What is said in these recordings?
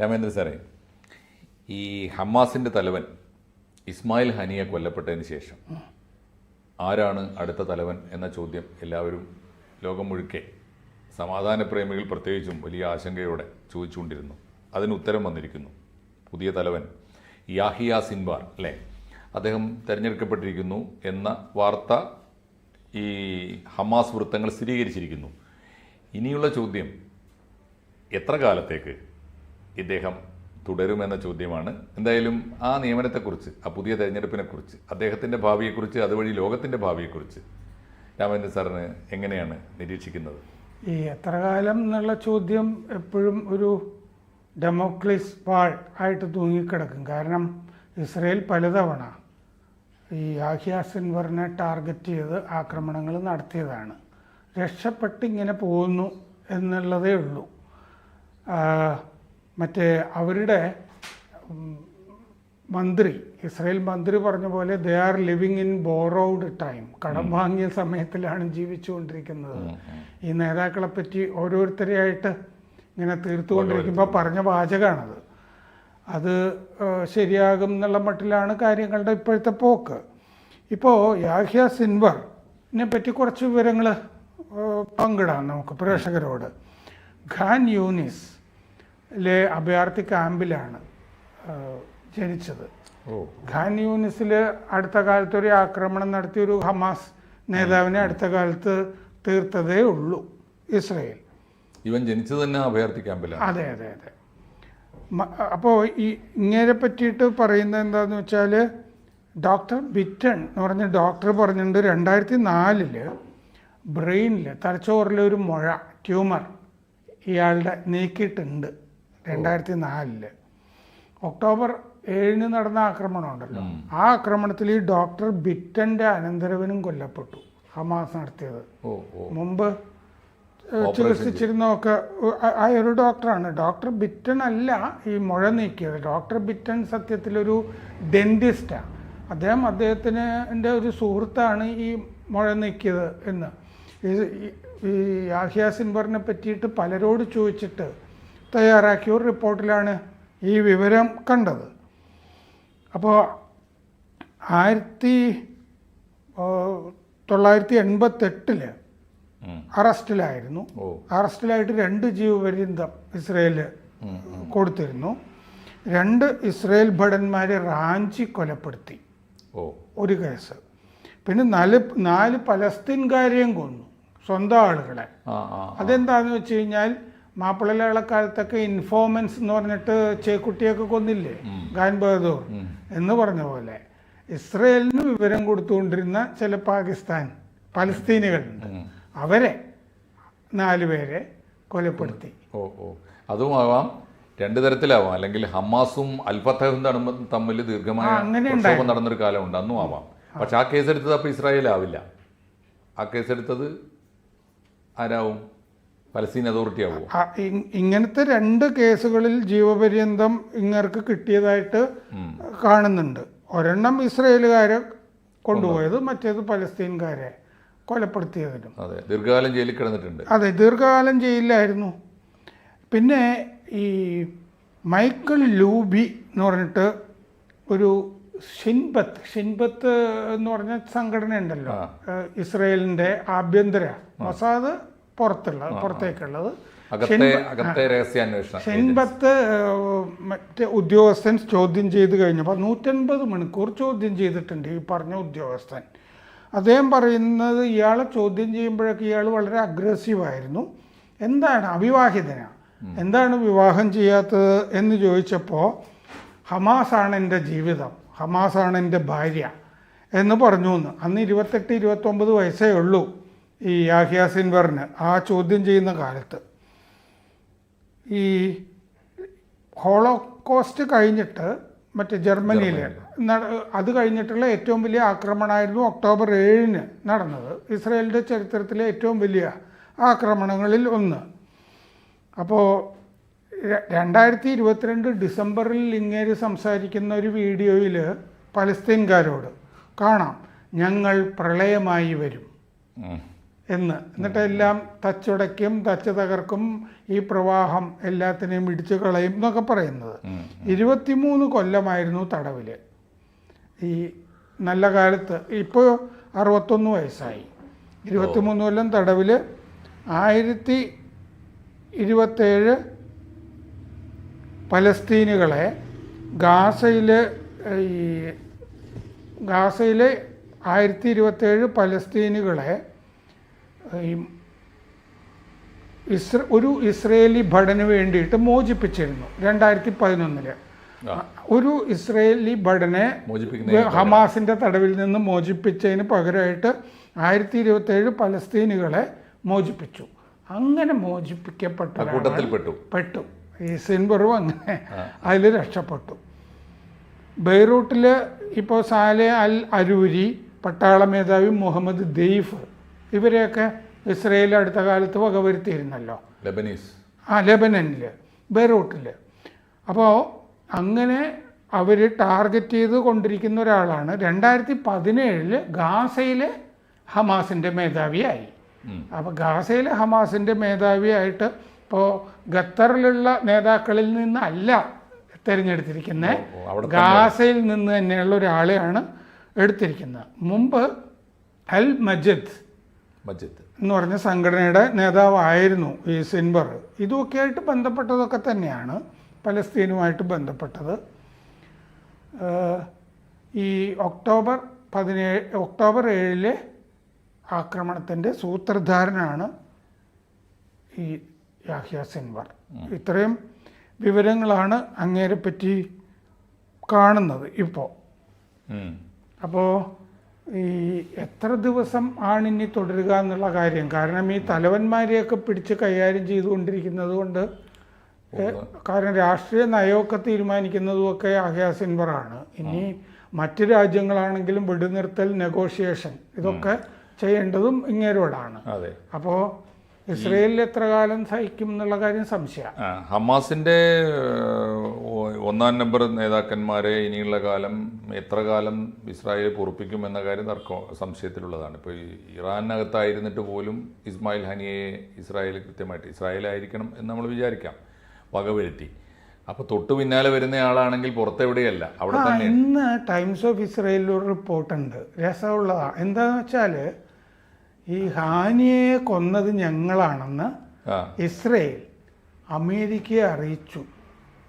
രാമേന്ദ്ര സാറേ ഈ ഹമാസിന്റെ തലവൻ ഇസ്മായിൽ ഹനിയെ കൊല്ലപ്പെട്ടതിന് ശേഷം ആരാണ് അടുത്ത തലവൻ എന്ന ചോദ്യം എല്ലാവരും ലോകം മുഴുക്കെ സമാധാന പ്രേമികൾ പ്രത്യേകിച്ചും വലിയ ആശങ്കയോടെ ചോദിച്ചുകൊണ്ടിരുന്നു. അതിന് ഉത്തരം വന്നിരിക്കുന്നു. പുതിയ തലവൻ യാഹിയ സിൻബാർ അല്ലേ? അദ്ദേഹം തിരഞ്ഞെടുക്കപ്പെട്ടിരിക്കുന്നു എന്ന വാർത്ത ഈ ഹമാസ് വൃത്തങ്ങൾ സ്ഥിരീകരിച്ചിരിക്കുന്നു. ഇനിയുള്ള ചോദ്യം എത്ര കാലത്തേക്ക് ഇദ്ദേഹം തുടരുമെന്ന ചോദ്യമാണ്. എന്തായാലും ആ നിയമനത്തെക്കുറിച്ച് ആ പുതിയ തെരഞ്ഞെടുപ്പിനെക്കുറിച്ച് അദ്ദേഹത്തിന്റെ ഭാവിയെക്കുറിച്ച് അതുവഴി ലോകത്തിന്റെ ഭാവിയെക്കുറിച്ച് രാമചന്ദ്രൻ സാറിന് എങ്ങനെയാണ് നിരീക്ഷിക്കുന്നത്? ഈ എത്ര കാലം എന്നുള്ള ചോദ്യം എപ്പോഴും ഒരു ഡെമോക്ലിസ് വാൾ ആയിട്ട് തൂങ്ങിക്കിടക്കും. കാരണം ഇസ്രയേൽ പലതവണ ഈ ആഹിയ സിൻവറിനെ ടാർഗറ്റ് ചെയ്ത് ആക്രമണങ്ങൾ നടത്തിയതാണ്. രക്ഷപ്പെട്ട് ഇങ്ങനെ പോകുന്നു എന്നുള്ളതേ ഉള്ളൂ. മറ്റേ അവരുടെ മന്ത്രി ഇസ്രയേൽ മന്ത്രി പറഞ്ഞ പോലെ they are living in borrowed time കടം വാങ്ങിയ സമയത്തിലാണ് ജീവിച്ചുകൊണ്ടിരിക്കുന്നത്. ഈ നേതാക്കളെ പറ്റി ഓരോരുത്തരെയായിട്ട് ഇങ്ങനെ തീർത്തുകൊണ്ടിരിക്കുമ്പോൾ പറഞ്ഞ വാചകമാണത് അത് ശരിയാകും എന്നുള്ള മട്ടിലാണ് കാര്യങ്ങളുടെ ഇപ്പോഴത്തെ പോക്ക്. ഇപ്പോൾ യാഹ്യ സിൻവറിനെ പറ്റി കുറച്ച് വിവരങ്ങൾ പങ്കിടാം നമുക്ക് പ്രേക്ഷകരോട്. ഖാൻ യൂനിസിലെ അഭയാർത്ഥി ക്യാമ്പിലാണ് ജനിച്ചത്. ഖാൻ യൂനിസിൽ അടുത്ത കാലത്ത് ഒരു ആക്രമണം നടത്തിയ ഒരു ഹമാസ് നേതാവിനെ അടുത്ത കാലത്ത് തീർത്തതേ ഉള്ളൂ ഇസ്രയേൽ. ഇവൻ ജനിച്ചത് തന്നെ അഭയാർത്ഥി ക്യാമ്പിലാണ്. അതെ അതെ അതെ. അപ്പോൾ ഈ ഇങ്ങനെ പറ്റിയിട്ട് പറയുന്നത് എന്താന്ന് വെച്ചാൽ ഡോക്ടർ ബിറ്റൺ എന്ന് പറഞ്ഞ ഡോക്ടർ പറഞ്ഞിട്ടുണ്ട് രണ്ടായിരത്തി നാലിൽ. ബ്രെയിനിൽ തലച്ചോറിലെ ഒരു മുഴ ട്യൂമർ ഇയാളുടെ നീക്കിയിട്ടുണ്ട് രണ്ടായിരത്തി നാലിൽ ഒക്ടോബർ ഏഴിന് നടന്ന ആക്രമണം ഉണ്ടല്ലോ. ആ ആക്രമണത്തിൽ ഈ ഡോക്ടർ ബിറ്റന്റെ അനന്തരവനും കൊല്ലപ്പെട്ടു. ഹമാസ് നടത്തിയത്. മുമ്പ് ചികിത്സിച്ചിരുന്നൊക്കെ ആ- ഒരു ഡോക്ടറാണ്. ഡോക്ടർ ബിറ്റൺ അല്ല ഈ മുഴ നീക്കിയത്. ഡോക്ടർ ബിറ്റൺ സത്യത്തിലൊരു ഡെന്റിസ്റ്റാണ് അദ്ദേഹം അദ്ദേഹത്തിന് ഒരു സുഹൃത്താണ് ഈ മുഴ നീക്കിയത് എന്ന്. ഇത് ഈ- യാഹിയ സിൻവറിനെ പറ്റിയിട്ട് പലരോട് ചോദിച്ചിട്ട് തയ്യാറാക്കിയ ഒരു റിപ്പോർട്ടിലാണ് ഈ വിവരം കണ്ടത്. അപ്പോൾ ആയിരത്തി തൊള്ളായിരത്തി എൺപത്തെട്ടിൽ അറസ്റ്റിലായിരുന്നു. അറസ്റ്റിലായിട്ട് രണ്ട് ജീവപര്യന്തം ഇസ്രയേൽ കൊടുത്തിരുന്നു. രണ്ട് ഇസ്രയേൽ ഭടന്മാരെ റാഞ്ചി കൊലപ്പെടുത്തി. ഒരു കേസ്. പിന്നെ നാല് നാല് പലസ്തീൻകാരെയും കൊന്നു സ്വന്തം ആളുകളെ. അതെന്താന്ന് വെച്ച് കഴിഞ്ഞാൽ മാപ്പിളക്കാലത്തൊക്കെ ഇൻഫോമൻസ് എന്ന് പറഞ്ഞിട്ട് ചേക്കുട്ടിയൊക്കെ കൊന്നില്ലേ ഖാൻ ബഹദൂർ എന്ന് പറഞ്ഞ പോലെ ഇസ്രയേലിന് വിവരം കൊടുത്തുകൊണ്ടിരുന്ന ചില പാകിസ്ഥാൻ പലസ്തീനികളുണ്ട്. അവരെ നാലുപേരെ കൊലപ്പെടുത്തി. ഓ ഓ. അതുമാവാം രണ്ട് തരത്തിലാവാം. അല്ലെങ്കിൽ ഹമാസും അൽഫത്തഹും തമ്മിൽ ദീർഘമായ നടന്നൊരു കാലമുണ്ട്. അന്നും ആവാം. പക്ഷെ ആ കേസെടുത്തത് അപ്പോൾ ഇസ്രായേൽ ആവില്ല ആ കേസെടുത്തത് ആരാവും? പലസ്തീൻ അതോറിറ്റി ആവുമോ ഇങ്ങനത്തെ രണ്ട് കേസുകളിൽ ജീവപര്യന്തം ഇങ്ങർക്ക് കിട്ടിയതായിട്ട് കാണുന്നുണ്ട്. ഒരെണ്ണം ഇസ്രയേലുകാരെ കൊണ്ടുപോയത് മറ്റേത് പലസ്തീൻകാരെ കൊലപ്പെടുത്തിയതിനും അതെ ദീർഘകാലം ജയിലിൽ കിടന്നിട്ടുണ്ട്. അതെ ദീർഘകാലം ജയിലിലായിരുന്നു. പിന്നെ ഈ മൈക്കിൾ ലൂബി എന്ന് പറഞ്ഞിട്ട് ഒരു ഷിൻബത്ത് ഷിൻബത്ത് എന്ന് പറഞ്ഞ സംഘടന ഉണ്ടല്ലോ ഇസ്രയേലിന്റെ ആഭ്യന്തര മൊസാദ് പുറത്തുള്ള പുറത്തേക്കുള്ളത്. ഷിൻബത്ത് മറ്റേ ഉദ്യോഗസ്ഥൻ ചോദ്യം ചെയ്ത് കഴിഞ്ഞപ്പോൾ നൂറ്റൻപത് മണിക്കൂർ ചോദ്യം ചെയ്തിട്ടുണ്ട് ഈ പറഞ്ഞ ഉദ്യോഗസ്ഥൻ. അദ്ദേഹം പറയുന്നത് ഇയാളെ ചോദ്യം ചെയ്യുമ്പോഴൊക്കെ ഇയാൾ വളരെ അഗ്രസീവായിരുന്നു എന്താണ് അവിവാഹിതനാണ് എന്താണ് വിവാഹം ചെയ്യാത്തത് എന്ന് ചോദിച്ചപ്പോൾ ഹമാസാണ് എന്റെ ജീവിതം. ഹമാസാണ് എന്റെ ഭാര്യ എന്ന് പറഞ്ഞു എന്ന്. അന്ന് ഇരുപത്തെട്ട് ഇരുപത്തൊമ്പത് വയസ്സേ ഉള്ളൂ ഈ യാഹിയ സിൻവറിന് ആ ചോദ്യം ചെയ്യുന്ന കാലത്ത്. ഈ ഹോളോകോസ്റ്റ് കഴിഞ്ഞിട്ട് മറ്റേ ജർമ്മനിയിൽ അത് കഴിഞ്ഞിട്ടുള്ള ഏറ്റവും വലിയ ആക്രമണമായിരുന്നു ഒക്ടോബർ ഏഴിന് നടന്നത്. ഇസ്രയേലിന്റെ ചരിത്രത്തിലെ ഏറ്റവും വലിയ ആക്രമണങ്ങളിൽ ഒന്ന്. അപ്പോൾ രണ്ടായിരത്തി ഇരുപത്തിരണ്ട് ഡിസംബറിൽ ഇങ്ങേര് സംസാരിക്കുന്ന ഒരു വീഡിയോയിൽ പലസ്തീൻകാരോട് കാണാം ഞങ്ങൾ പ്രളയമായി വരും എന്ന്. എന്നിട്ട് എല്ലാം തച്ചുടയ്ക്കും തച്ച് തകർക്കും ഈ പ്രവാഹം എല്ലാത്തിനെയും ഇടിച്ചു കളയും എന്നൊക്കെ പറയുന്നത്. ഇരുപത്തിമൂന്ന് കൊല്ലമായിരുന്നു തടവിൽ ഈ നല്ല കാലത്ത് ഇപ്പോൾ അറുപത്തൊന്ന് വയസ്സായി. ഇരുപത്തിമൂന്ന് കൊല്ലം തടവിൽ ആയിരത്തി ഇരുപത്തേഴ് പലസ്തീനുകളെ ഗാസയിൽ ഈ ഗാസയിലെ ആയിരത്തി ഇരുപത്തേഴ് പലസ്തീനുകളെ ഈ ഇസ്ര ഒരു ഇസ്രയേലി ഭടന് വേണ്ടിയിട്ട് മോചിപ്പിച്ചിരുന്നു രണ്ടായിരത്തി പതിനൊന്നിൽ ഒരു ഇസ്രയേലി ഭടനെ ഹമാസിന്റെ ഹമാസിന്റെ തടവിൽ നിന്ന് മോചിപ്പിച്ചതിന് പകരമായിട്ട് ആയിരത്തി ഇരുപത്തേഴ് പലസ്തീനുകളെ മോചിപ്പിച്ചു. അങ്ങനെ മോചിപ്പിക്കപ്പെട്ട പെട്ടു. പെട്ടു ഈ സിൻബറും അങ്ങനെ അതിൽ രക്ഷപ്പെട്ടു. ബെയ്റൂട്ടിൽ ഇപ്പോൾ സാലെ അൽ അരൂരി പട്ടാള മേധാവി മുഹമ്മദ് ദെയ്ഫ് ഇവരെയൊക്കെ ഇസ്രയേൽ അടുത്ത കാലത്ത് വകവരുത്തിയിരുന്നല്ലോ. ലെബനീസ്. ആ ലെബനനിൽ ബെയ്റൂട്ടിൽ അപ്പോൾ അങ്ങനെ അവർ ടാർഗറ്റ് ചെയ്ത് കൊണ്ടിരിക്കുന്ന ഒരാളാണ്. രണ്ടായിരത്തി പതിനേഴിൽ ഗാസയിലെ ഹമാസിന്റെ മേധാവിയായി. അപ്പോൾ ഗാസയിലെ ഹമാസിന്റെ മേധാവിയായിട്ട് ഇപ്പോൾ ഖത്തറിലുള്ള നേതാക്കളിൽ നിന്നല്ല തിരഞ്ഞെടുത്തിരിക്കുന്നത് ഗാസയിൽ നിന്ന് തന്നെയുള്ള ഒരാളെയാണ് എടുത്തിരിക്കുന്നത്. മുമ്പ് അൽ മജിദ് മജിദ്. എന്ന് പറഞ്ഞ സംഘടനയുടെ നേതാവായിരുന്നു ഈ സിൻബർ. ഇതുമൊക്കെ ആയിട്ട് ബന്ധപ്പെട്ടതൊക്കെ തന്നെയാണ്. പലസ്തീനുമായിട്ട് ബന്ധപ്പെട്ടത്. ഈ ഒക്ടോബർ പതിനേഴ് ഒക്ടോബർ ഏഴിലെ ആക്രമണത്തിന്റെ സൂത്രധാരനാണ് ഈ യാഹ്യ സിൻവർ. ഇത്രയും വിവരങ്ങളാണ് അങ്ങേരെ പറ്റി കാണുന്നത് ഇപ്പോൾ അപ്പോൾ ഈ എത്ര ദിവസം ആണിനി തുടരുക എന്നുള്ള കാര്യം. കാരണം ഈ തലവന്മാരെയൊക്കെ പിടിച്ച് കൈകാര്യം ചെയ്തുകൊണ്ടിരിക്കുന്നത് കൊണ്ട് കാരണം രാഷ്ട്രീയ നയമൊക്കെ തീരുമാനിക്കുന്നതുമൊക്കെ അഹ്യാ സിൻവറാണ്. ഇനി മറ്റ് രാജ്യങ്ങളാണെങ്കിലും വെടിനിർത്തൽ നെഗോഷിയേഷൻ ഇതൊക്കെ ചെയ്യേണ്ടതും ഇങ്ങേരോടാണ്. അപ്പോൾ ഇസ്രയേലിൽ എത്ര കാലം സഹിക്കും എന്നുള്ള കാര്യം സംശയമാണ്. ഹമാസിന്റെ ഒന്നാം നമ്പർ നേതാക്കന്മാരെ ഇനിയുള്ള കാലം എത്ര കാലം ഇസ്രായേൽ പൊറപ്പിക്കും എന്ന കാര്യം തർക്കം സംശയത്തിലുള്ളതാണ്. ഇപ്പോൾ ഇറാനകത്തായിരുന്നിട്ട് പോലും ഇസ്മായിൽ ഹനിയെ ഇസ്രായേൽ കൃത്യമായിട്ട് ഇസ്രായേൽ ആയിരിക്കണം എന്ന് നമ്മൾ വിചാരിക്കാം. വകവരുത്തി. അപ്പൊ തൊട്ടു പിന്നാലെ വരുന്ന ആളാണെങ്കിൽ പുറത്തെവിടെയല്ല അവിടെ തന്നെ. ഇന്ന് ടൈംസ് ഓഫ് ഇസ്രായേലിൽ ഒരു റിപ്പോർട്ടുണ്ട്. രസമുള്ളതാണ് എന്താന്ന് വെച്ചാൽ ഈ ഹാനിയെ കൊന്നത് ഞങ്ങളാണെന്ന് ഇസ്രയേൽ അമേരിക്കയെ അറിയിച്ചു.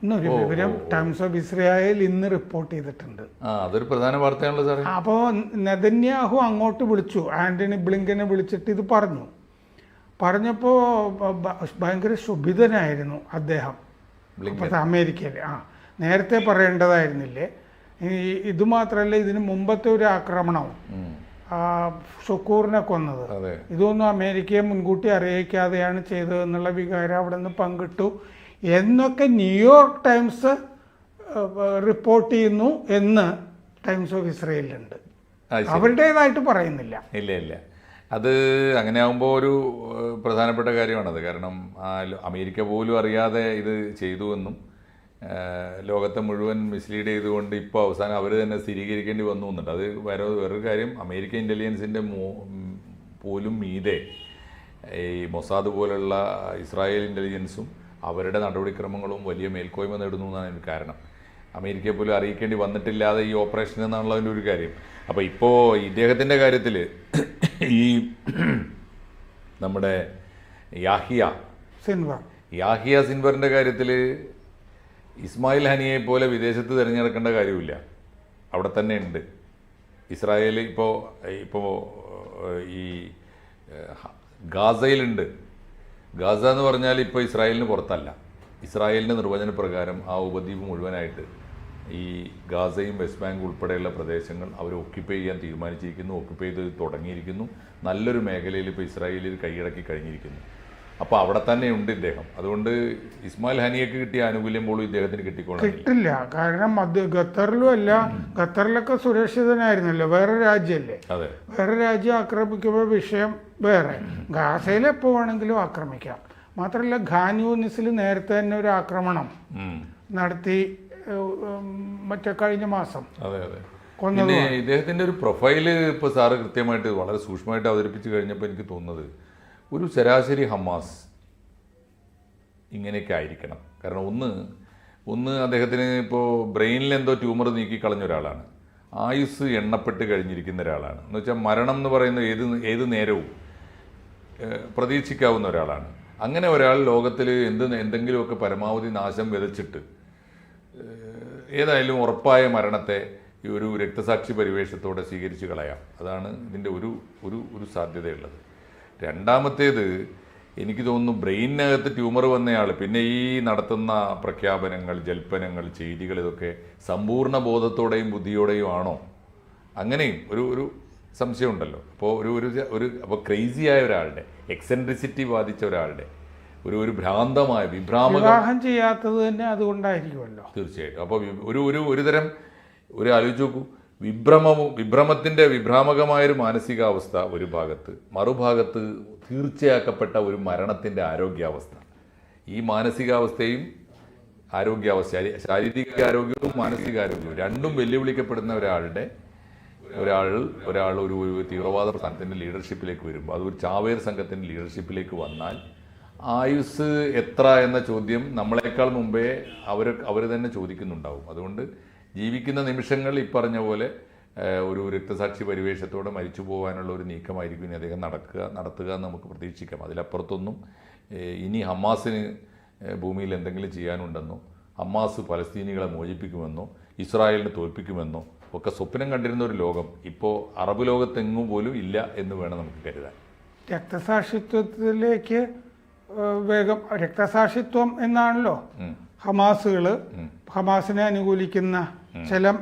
എന്നൊരു വിവരം ടൈംസ് ഓഫ് ഇസ്രായേൽ ഇന്ന് റിപ്പോർട്ട് ചെയ്തിട്ടുണ്ട്. അതൊരു പ്രധാന വാർത്തയാണല്ലോ സാറേ. അപ്പോൾ നെതന്യാഹു അങ്ങോട്ട് വിളിച്ചു. ആന്റണി ബ്ലിങ്കനെ വിളിച്ചിട്ട് ഇത് പറഞ്ഞു. പറഞ്ഞപ്പോൾ ഭയങ്കര ശുഭിതനായിരുന്നു അദ്ദേഹം. അമേരിക്കയിൽ ആ. നേരത്തെ പറയേണ്ടതായിരുന്നില്ലേ? ഇത് മാത്രമല്ല ഇതിന് മുമ്പത്തെ ഒരു ആക്രമണവും. ഷുക്കൂറിനെ കൊന്നത്. ഇതൊന്നും അമേരിക്കയെ മുൻകൂട്ടി അറിയിക്കാതെയാണ് ചെയ്തതെന്നുള്ള വികാരം അവിടെ നിന്ന് പങ്കിട്ടു. എന്നൊക്കെ ന്യൂയോർക്ക് ടൈംസ് റിപ്പോർട്ട് ചെയ്യുന്നു എന്ന് ടൈംസ് ഓഫ് ഇസ്രയേലുണ്ട്. അവരുടേതായിട്ട് പറയുന്നില്ല. ഇല്ല ഇല്ല. അത് അങ്ങനെ ആകുമ്പോൾ ഒരു പ്രധാനപ്പെട്ട കാര്യമാണത്. കാരണം അമേരിക്ക പോലും അറിയാതെ ഇത് ചെയ്തു എന്നും ലോകത്തെ മുഴുവൻ മിസ്ലീഡ് ചെയ്തുകൊണ്ട് ഇപ്പോൾ അവസാനം അവർ തന്നെ സ്ഥിരീകരിക്കേണ്ടി വന്നു എന്നുണ്ട്. അത് വേറെ വേറൊരു കാര്യം അമേരിക്കൻ ഇന്റലിജൻസിന്റെ പോലും മീതെ ഈ മൊസാദ് പോലുള്ള ഇസ്രായേൽ ഇന്റലിജൻസും അവരുടെ നടപടിക്രമങ്ങളും വലിയ മേൽക്കോയ്മ നേടുന്നു എന്നാണ് അതിന് കാരണം. അമേരിക്കയെ പോലും അറിയിക്കേണ്ടി വന്നിട്ടില്ലാതെ ഈ ഓപ്പറേഷൻ എന്നുള്ളതിന്റെ ഒരു കാര്യം. അപ്പോൾ ഇപ്പോൾ ഇദ്ദേഹത്തിന്റെ കാര്യത്തിൽ ഈ നമ്മുടെ യാഹിയ സിൻവർ. യാഹിയ സിൻവറിന്റെ കാര്യത്തിൽ ഇസ്മായിൽ ഹനിയെ പോലെ വിദേശത്ത് തിരഞ്ഞെടുക്കേണ്ട കാര്യമില്ല. അവിടെ തന്നെ ഉണ്ട്. ഇസ്രായേൽ ഇപ്പോൾ ഇപ്പോൾ ഈ ഗാസയിലുണ്ട്. ഗാസ എന്ന് പറഞ്ഞാൽ ഇപ്പോൾ ഇസ്രായേലിന് പുറത്തല്ല. ഇസ്രായേലിന്റെ നിർവചന പ്രകാരം ആ ഉപദ്വീപ് മുഴുവനായിട്ട് ഈ ഗാസയും വെസ്റ്റ് ബാങ്ക് ഉൾപ്പെടെയുള്ള പ്രദേശങ്ങൾ അവർ ഒക്യുപ്പൈ ചെയ്യാൻ തീരുമാനിച്ചിരിക്കുന്നു. ഒക്യുപ്പൈ ചെയ്ത് തുടങ്ങിയിരിക്കുന്നു. നല്ലൊരു മേഖലയിൽ ഇപ്പോൾ ഇസ്രായേലിൽ കൈയടക്കി കഴിഞ്ഞിരിക്കുന്നു. അപ്പോൾ അവിടെ തന്നെ ഉണ്ട് ഇദ്ദേഹം. അതുകൊണ്ട് ഇസ്മായിൽ ഹനിയക്ക് കിട്ടിയ ആനുകൂല്യം പോലും ഇദ്ദേഹത്തിന് കിട്ടിക്കോളും കിട്ടില്ല. കാരണം അത് ഖത്തറിലും അല്ല ഖത്തറിലൊക്കെ സുരക്ഷിതനായിരുന്നല്ലോ. വേറെ രാജ്യമല്ലേ അതെ. വേറെ രാജ്യം ആക്രമിക്കുമ്പോൾ വിഷയം വേറെ. ഗാസയിൽ എപ്പോൾ വേണമെങ്കിലും ആക്രമിക്കാം. മാത്രമല്ല ഖാൻ യൂനിസിൽ നേരത്തെ തന്നെ ഒരു ആക്രമണം നടത്തി മറ്റേ കഴിഞ്ഞ മാസം. അതെ അതെ. ഇദ്ദേഹത്തിന്റെ ഒരു പ്രൊഫൈൽ ഇപ്പോൾ സാറ് കൃത്യമായിട്ട് വളരെ സൂക്ഷ്മമായിട്ട് അവതരിപ്പിച്ച് കഴിഞ്ഞപ്പോൾ എനിക്ക് തോന്നുന്നത് ഒരു ശരാശരി ഹമാസ് ഇങ്ങനെയൊക്കെ ആയിരിക്കണം. കാരണം ഒന്ന് ഒന്ന് അദ്ദേഹത്തിന് ഇപ്പോൾ ബ്രെയിനിൽ എന്തോ ട്യൂമർ നീക്കി കളഞ്ഞ ഒരാളാണ്. ആയുസ് എണ്ണപ്പെട്ട് കഴിഞ്ഞിരിക്കുന്ന ഒരാളാണ്. എന്ന് വെച്ചാൽ മരണം എന്ന് പറയുന്ന ഏത് ഏത് നേരവും പ്രതീക്ഷിക്കാവുന്ന ഒരാളാണ്. അങ്ങനെ ഒരാൾ ലോകത്തിൽ എന്ത് എന്തെങ്കിലുമൊക്കെ പരമാവധി നാശം വിതച്ചിട്ട് ഏതായാലും ഉറപ്പായ മരണത്തെ ഈ ഒരു രക്തസാക്ഷി പരിവേഷത്തോടെ സ്വീകരിച്ച് കളയാം. അതാണ് ഇതിന്റെ ഒരു ഒരു ഒരു സാധ്യതയുള്ളത്. രണ്ടാമത്തേത് എനിക്ക് തോന്നുന്നു ബ്രെയിനകത്ത് ട്യൂമർ വന്നയാൾ പിന്നെ ഈ നടത്തുന്ന പ്രഖ്യാപനങ്ങൾ ജൽപ്പനങ്ങൾ ചെയ്തികൾ ഇതൊക്കെ സമ്പൂർണ ബോധത്തോടെയും ബുദ്ധിയോടെയും ആണോ? അങ്ങനെയും ഒരു ഒരു സംശയമുണ്ടല്ലോ. അപ്പോൾ ഒരു ഒരു ഒരു അപ്പോൾ ക്രേസി ആയ ഒരാളുടെ എക്സെൻട്രിസിറ്റി ബാധിച്ച ഒരാളുടെ ഒരു ഒരു ഭ്രാന്തമായ വിഭ്രാമ വിവാഹം ചെയ്യാത്തത് തന്നെ അതുകൊണ്ടായിരിക്കുമല്ലോ. തീർച്ചയായിട്ടും. അപ്പോൾ ഒരു ഒരു ഒരു തരം ഒരു ആലോചിച്ച് നോക്കൂ. വിഭ്രമവും വിഭ്രമത്തിന്റെ വിഭ്രാമകമായൊരു മാനസികാവസ്ഥ ഒരു ഭാഗത്ത്. മറുഭാഗത്ത് തീർച്ചയാക്കപ്പെട്ട ഒരു മരണത്തിന്റെ ആരോഗ്യാവസ്ഥ. ഈ മാനസികാവസ്ഥയും ആരോഗ്യാവസ്ഥ ശാരീരിക ആരോഗ്യവും മാനസികാരോഗ്യവും രണ്ടും വെല്ലുവിളിക്കപ്പെടുന്ന ഒരാളുടെ ഒരാൾ ഒരാൾ ഒരു തീവ്രവാദ പ്രസ്ഥാനത്തിന്റെ ലീഡർഷിപ്പിലേക്ക് വരുമ്പോൾ അതൊരു ചാവേർ സംഘത്തിന്റെ ലീഡർഷിപ്പിലേക്ക് വന്നാൽ ആയുസ് എത്ര എന്ന ചോദ്യം നമ്മളെക്കാൾ മുമ്പേ അവർ അവർ തന്നെ ചോദിക്കുന്നുണ്ടാവും. അതുകൊണ്ട് ജീവിക്കുന്ന നിമിഷങ്ങൾ ഈ പറഞ്ഞ പോലെ ഒരു രക്തസാക്ഷി പരിവേഷത്തോടെ മരിച്ചു പോകാനുള്ള ഒരു നീക്കമായിരിക്കും ഇനി അദ്ദേഹം നടക്കുക നടത്തുക എന്ന് നമുക്ക് പ്രതീക്ഷിക്കാം. അതിലപ്പുറത്തൊന്നും ഇനി ഹമാസിന് ഭൂമിയിൽ എന്തെങ്കിലും ചെയ്യാനുണ്ടെന്നോ ഹമാസ് പലസ്തീനികളെ മോചിപ്പിക്കുമെന്നോ ഇസ്രായേലിനെ തോൽപ്പിക്കുമെന്നോ ഒക്കെ സ്വപ്നം കണ്ടിരുന്ന ഒരു ലോകം ഇപ്പോൾ അറബ് ലോകത്തെങ്ങും പോലും ഇല്ല എന്ന് വേണം നമുക്ക് കരുതാൻ. രക്തസാക്ഷിത്വത്തിലേക്ക് വേഗം രക്തസാക്ഷിത്വം എന്നാണല്ലോ. ഹമാസുകൾ ഹമാസിനെ അനുകൂലിക്കുന്ന ചില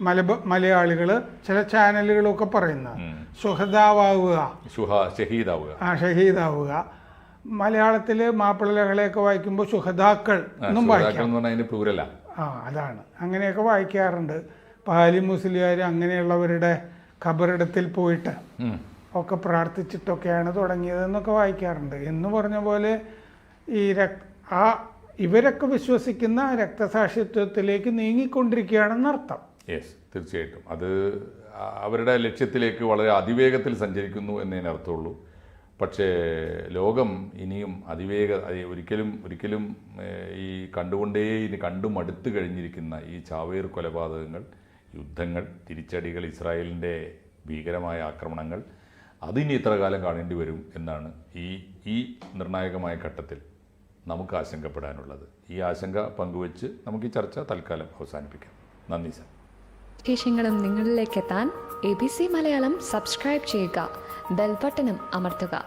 മലബ മലയാളികൾ ചില ചാനലുകളൊക്കെ പറയുന്നത് ഷഹീദാവുക ആ ഷഹീദാവുക മലയാളത്തിൽ മാപ്പിള ലഹളയൊക്കെ വായിക്കുമ്പോൾ സുഹദാക്കൾ എന്നും വായിക്കാം. ആ. അതാണ്. അങ്ങനെയൊക്കെ വായിക്കാറുണ്ട്. പാലി മുസ്ലിയാർ അങ്ങനെയുള്ളവരുടെ ഖബറിടത്തിൽ പോയിട്ട്. ഒക്കെ പ്രാർത്ഥിച്ചിട്ടൊക്കെയാണ് തുടങ്ങിയതെന്നൊക്കെ വായിക്കാറുണ്ട്. എന്ന് പറഞ്ഞ പോലെ ഈ ആ ഇവരൊക്കെ വിശ്വസിക്കുന്ന രക്തസാക്ഷിത്വത്തിലേക്ക് നീങ്ങിക്കൊണ്ടിരിക്കുകയാണെന്ന് അർത്ഥം. യെസ് തീർച്ചയായിട്ടും. അത് അവരുടെ ലക്ഷ്യത്തിലേക്ക് വളരെ അതിവേഗത്തിൽ സഞ്ചരിക്കുന്നു എന്നതിന് അർത്ഥമുള്ളൂ. പക്ഷേ ലോകം ഇനിയും അതിവേഗ അതി- ഒരിക്കലും ഒരിക്കലും ഈ കണ്ടുകൊണ്ടേ ഇനി കണ്ടും അടുത്തു കഴിഞ്ഞിരിക്കുന്ന ഈ ചാവേർ കൊലപാതകങ്ങൾ യുദ്ധങ്ങൾ തിരിച്ചടികൾ ഇസ്രായേലിന്റെ ഭീകരമായ ആക്രമണങ്ങൾ അതിനി ഇത്ര കാലം കാണേണ്ടി വരും എന്നാണ് ഈ ഈ നിർണായകമായ ഘട്ടത്തിൽ നമുക്ക് ആശങ്കപ്പെടാനുള്ളത്. ഈ ആശങ്ക പങ്കുവച്ച് നമുക്ക് ഈ ചർച്ച തൽക്കാലം അവസാനിപ്പിക്കാം. നന്ദി സർ. വിശേഷങ്ങളും നിങ്ങളിലേക്ക് എത്താൻ A B C Malayalam subscribe ചെയ്യുക. ബെൽബട്ടനും അമർത്തുക.